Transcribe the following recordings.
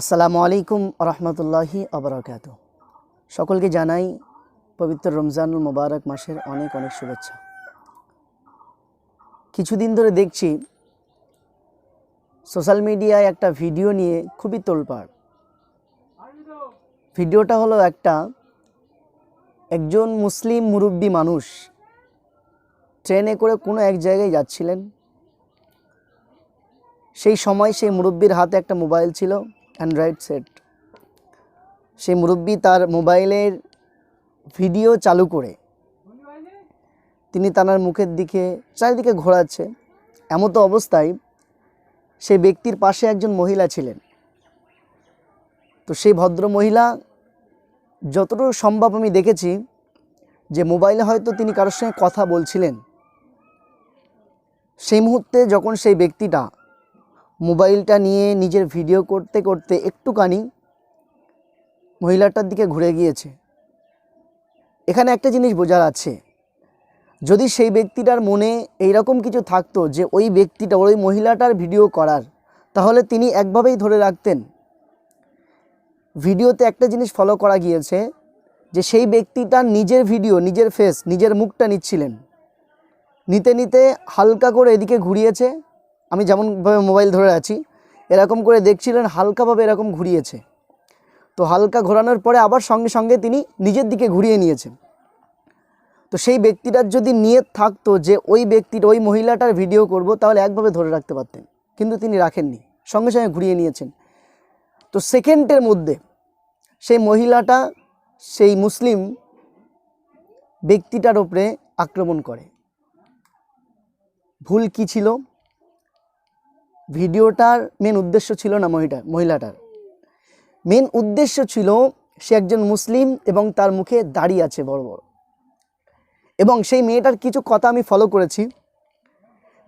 আসসালামু আলাইকুম রহমতুল্লাহি আবরাকাত সকলকে জানাই পবিত্র রমজানুল মোবারক মাসের অনেক অনেক শুভেচ্ছা। কিছুদিন ধরে দেখছি সোশ্যাল মিডিয়ায় একটা ভিডিও নিয়ে খুবই তোলপাড়। ভিডিওটা হলো একটা একজন মুসলিম মুরব্বী মানুষ ট্রেনে করে কোনো এক জায়গায় যাচ্ছিলেন। সেই সময় সেই মুরব্বীর হাতে একটা মোবাইল ছিল। অ্যান্ড্রয়েড সেট সেই মুরব্বী তার মোবাইলের ভিডিও চালু করে। তিনি তার মুখের দিকে, চারিদিকে ঘোরাচ্ছে এমতো অবস্থায় সেই ব্যক্তির পাশে একজন মহিলা ছিলেন। তো সেই ভদ্র মহিলা, যতটুকু সম্ভব আমি দেখেছি যে মোবাইলে হয়তো তিনি কারোর সঙ্গে কথা বলছিলেন। সেই মুহূর্তে যখন সেই ব্যক্তিটা মোবাইলটা নিয়ে নিজের ভিডিও করতে করতে একটুখানি মহিলাটার দিকে ঘুরে গিয়েছে। এখানে একটা জিনিস বোঝার আছে। যদি সেই ব্যক্তিটার মনে এইরকম কিছু থাকতো যে ওই ব্যক্তিটা, ওই মহিলাটার ভিডিও করার, তাহলে তিনি একভাবেই ধরে রাখতেন। ভিডিওতে একটা জিনিস ফলো করা গিয়েছে যে সেই ব্যক্তিটা নিজের ভিডিও, নিজের ফেস নিজের মুখটা নিচ্ছিলেন। নিতে নিতে হালকা করে এদিকে ঘুরিয়েছে। আমি যেমনভাবে মোবাইল ধরে আছি, এরকম করে দেখছিলেন হালকাভাবে এরকম ঘুরিয়েছে। তো হালকা ঘোরানোর পরে আবার সঙ্গে সঙ্গে তিনি নিজের দিকে ঘুরিয়ে নিয়েছেন। তো সেই ব্যক্তিটার যদি নিয়ত থাকতো যে ওই ব্যক্তিটা ওই মহিলাটার ভিডিও করব, তাহলে একভাবে ধরে রাখতে পারতেন। কিন্তু তিনি রাখেননি, সঙ্গে সঙ্গে ঘুরিয়ে নিয়েছেন। তো সেকেন্ডের মধ্যে সেই মহিলাটা, সেই মুসলিম ব্যক্তিটার ওপরে আক্রমণ করে। ভুল কি ছিল? ভিডিওটার মেন উদ্দেশ্য ছিল না মহিলাটার মহিলাটার। মেন উদ্দেশ্য ছিল সে একজন মুসলিম এবং তার মুখে দাড়ি আছে বড় বড়। এবং সেই মেয়েটার কিছু কথা আমি ফলো করেছি,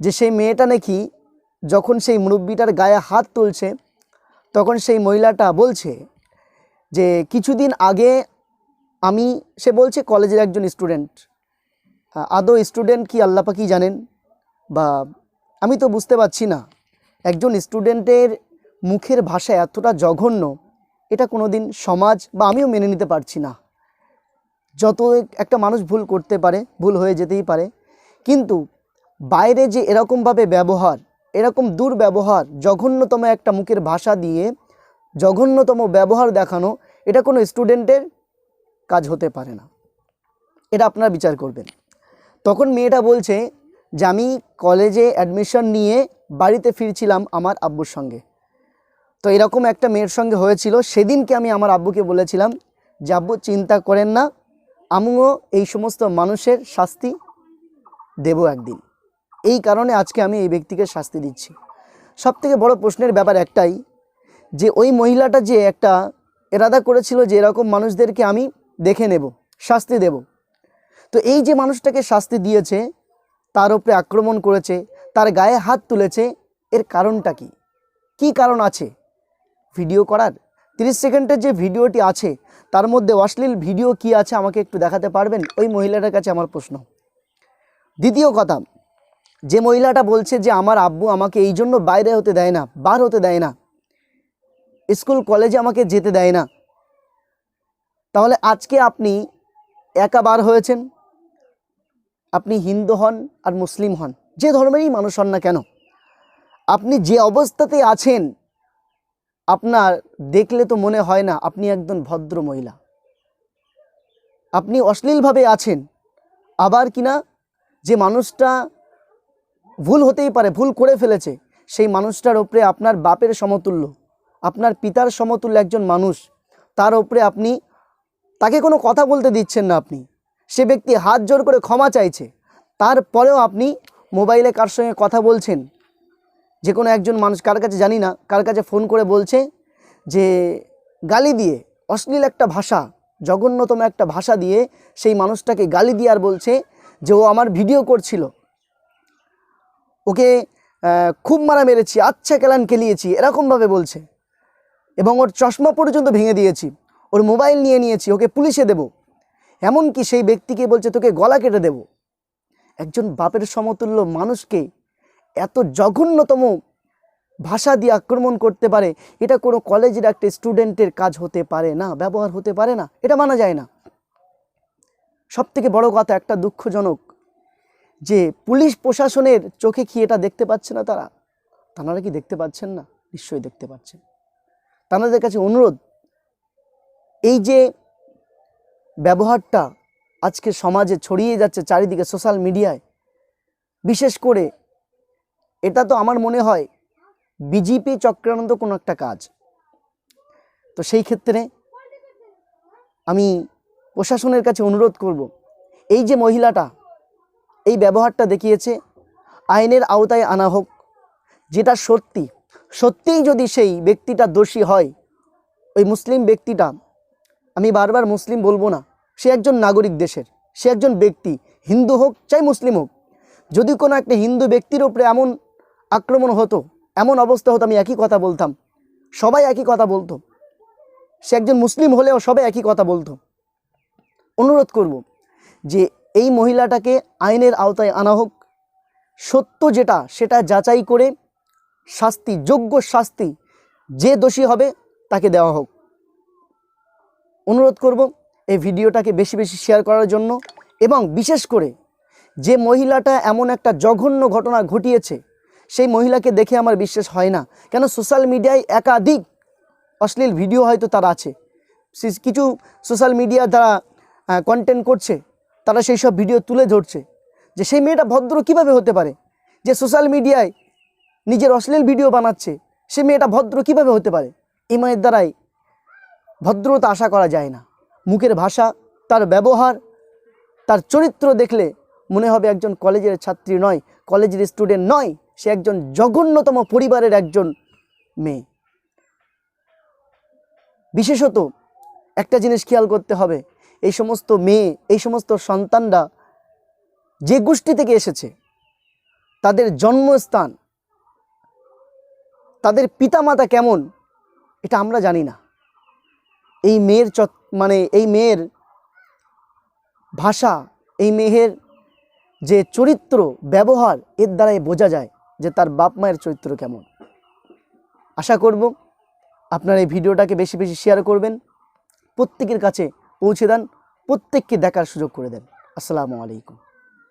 যে সেই মেয়েটা নাকি যখন সেই মুরব্বিটার গায়ে হাত তুলছে, তখন সেই মহিলাটা বলছে যে, কিছুদিন আগে আমি, সে বলছে, কলেজের একজন স্টুডেন্ট আদৌ স্টুডেন্ট কি আল্লাপা কি জানেন? বা, আমি তো বুঝতে পারছি না। একজন স্টুডেন্টের মুখের ভাষা এতটা জঘন্য, এটা কোনো দিন সমাজ বা আমিও মেনে নিতে পারছি না। যত একটা মানুষ ভুল করতে পারে, ভুল হয়ে যেতেই পারে, কিন্তু বাইরে যে এরকমভাবে ব্যবহার, এরকম দুর্ব্যবহার, জঘন্যতম একটা মুখের ভাষা দিয়ে জঘন্যতম ব্যবহার দেখানো, এটা কোনো স্টুডেন্টের কাজ হতে পারে না। এটা আপনারা বিচার করবেন। তখন মেয়েটা বলছে যে, আমি কলেজে অ্যাডমিশন নিয়ে বাড়িতে ফিরছিলাম আমার আব্বুর সঙ্গে। তো এরকম একটা মেয়ের সঙ্গে হয়েছিল। সেদিনকে আমি আমার আব্বুকে বলেছিলাম যে, আব্বু, চিন্তা করেন না, আমিও এই সমস্ত মানুষের শাস্তি দেব একদিন। এই কারণে আজকে আমি এই ব্যক্তিকে শাস্তি দিচ্ছি। সব থেকে বড় প্রশ্নের ব্যাপার একটাই যে, ওই মহিলাটা যে একটা এরাদা করেছিল যে, এরকম মানুষদেরকে আমি দেখে নেব, শাস্তি দেব। তো এই যে মানুষটাকে শাস্তি দিয়েছে, তার উপরে আক্রমণ করেছে তার গায়ে হাত তুলেছে, এর কারণটা কি? কি কারণ আছে? ভিডিও করার? তিরিশ সেকেন্ডের যে ভিডিওটি আছে, তার মধ্যে অশ্লীল ভিডিও কি আছে আমাকে একটু দেখাতে পারবেন? ওই মহিলাটার কাছে আমার প্রশ্ন। দ্বিতীয় কথা, যে মহিলাটা বলছে যে আমার আব্বু আমাকে এই জন্য বাইরে হতে দেয় না, বার হতে দেয় না, স্কুল, কলেজে আমাকে যেতে দেয় না, তাহলে আজকে আপনি একা বার হয়েছেন? আপনি হিন্দু হন আর মুসলিম হন, যে ধর্মেরই মানুষ হন না কেন? আপনি যে অবস্থাতে আছেন, আপনার দেখলে তো মনে হয় না আপনি একজন ভদ্র মহিলা। আপনি অশ্লীলভাবে আছেন, আবার কিনা যে মানুষটা ভুল হতেই পারে, ভুল করে ফেলেছে, সেই মানুষটার ওপরে আপনার বাপের সমতুল্য, আপনার পিতার সমতুল্য একজন মানুষ, তার ওপরে আপনি, তাকে কোনো কথা বলতে দিচ্ছেন না আপনি। সে ব্যক্তি হাত জোর করে ক্ষমা চাইছে। তারপরেও আপনি মোবাইলে কার সঙ্গে কথা বলছেন? যে কোনো একজন মানুষ কার কাছে জানি না, কার কাছে ফোন করে বলছে যে, গালি দিয়ে, অশ্লীল একটা ভাষা, জঘন্যতম একটা ভাষা দিয়ে সেই মানুষটাকে গালি দিয়ে আর বলছে যে, ও আমার ভিডিও করছিল। ওকে খুব মারা মেরেছি আচ্ছা কেলান কেলিয়েছি এরকমভাবে বলছে। এবং ওর চশমা পর্যন্ত ভেঙে দিয়েছি। ওর মোবাইল নিয়ে নিয়েছি, ওকে পুলিশে দেব। এমনকি সেই ব্যক্তিকে বলছে, তোকে গলা কেটে দেব। একজন বাপের সমতুল্য মানুষকে এত জঘন্যতম ভাষা দিয়ে আক্রমণ করতে পারে, এটা কোনো কলেজের একটা স্টুডেন্টের কাজ হতে পারে না, ব্যবহার হতে পারে না, এটা মানা যায় না। সব থেকে বড় কথা একটা দুঃখজনক, যে পুলিশ প্রশাসনের চোখে কি এটা দেখতে পাচ্ছে না তারা? তারা কি দেখতে পাচ্ছেন না? নিশ্চয়ই দেখতে পাচ্ছেন। তাদের কাছে অনুরোধ, এই যে ব্যবহারটা আজকে সমাজে ছড়িয়ে যাচ্ছে চারিদিকে সোশ্যাল মিডিয়ায়। বিশেষ করে এটা তো আমার মনে হয় বিজেপি চক্রান্ত কোনো একটা কাজ। তো সেই ক্ষেত্রে আমি প্রশাসনের কাছে অনুরোধ করব, এই যে মহিলাটা এই ব্যবহারটা দেখিয়েছে, আইনের আওতায় আনা হোক, যেটা সত্যি, সত্যিই যদি সেই ব্যক্তিটা দোষী হয়, ওই মুসলিম ব্যক্তিটা, আমি বারবার মুসলিম বলব না সে একজন নাগরিক দেশের, সে একজন ব্যক্তি, হিন্দু হোক চাই মুসলিম হোক। যদি কোনো একটা হিন্দু ব্যক্তির উপরে এমন আক্রমণ হতো, এমন অবস্থা হতো, আমি একই কথা বলতাম। সবাই একই কথা বলতো। সে একজন মুসলিম হলেও সবাই একই কথা বলতো। অনুরোধ করব যে এই মহিলাটাকে আইনের আওতায় আনা হোক। সত্য যেটা, সেটা যাচাই করে শাস্তি, যোগ্য শাস্তি যে দোষী হবে, তাকে দেওয়া হোক। অনুরোধ করব এই ভিডিওটাকে বেশি বেশি শেয়ার করার জন্য এবং বিশেষ করে যে মহিলাটা এমন একটা জঘন্য ঘটনা ঘটিয়েছে, সেই মহিলাকে দেখে আমার বিশ্বাস হয় না। কেন সোশ্যাল মিডিয়ায় একাধিক অশ্লীল ভিডিও হয়তো তার আছে। কিছু সোশ্যাল মিডিয়া দ্বারা কন্টেন্ট করছে, তারা সেই সব ভিডিও তুলে ধরছে। যে সেই মেয়েটা ভদ্র কীভাবে হতে পারে? যে সোশ্যাল মিডিয়ায় নিজের অশ্লীল ভিডিও বানাচ্ছে সে মেয়েটা ভদ্র কীভাবে হতে পারে? এই মায়ের দ্বারাই ভদ্রতা আশা করা যায় না। মুখের ভাষা, তার ব্যবহার, তার চরিত্র দেখলে মনে হবে একজন কলেজের ছাত্রী নয়, কলেজের স্টুডেন্ট নয়, সে একজন জঘন্যতম পরিবারের একজন মেয়ে। বিশেষত একটা জিনিস খেয়াল করতে হবে, এই সমস্ত মেয়ে, এই সমস্ত সন্তানরা যে গোষ্ঠী থেকে এসেছে, তাদের জন্মস্থান, তাদের পিতামাতা কেমন, এটা আমরা জানি না। এই মেয়ের চত মানে এই মেয়ের ভাষা, এই মেয়ের যে চরিত্র, ব্যবহার, এর দ্বারাই বোঝা যায় যে তার বাপ মায়ের চরিত্র কেমন। আশা করব আপনারা এই ভিডিওটাকে বেশি বেশি শেয়ার করবেন, প্রত্যেকের কাছে পৌঁছে দেন, প্রত্যেককে দেখার সুযোগ করে দেন। আসসালামু আলাইকুম।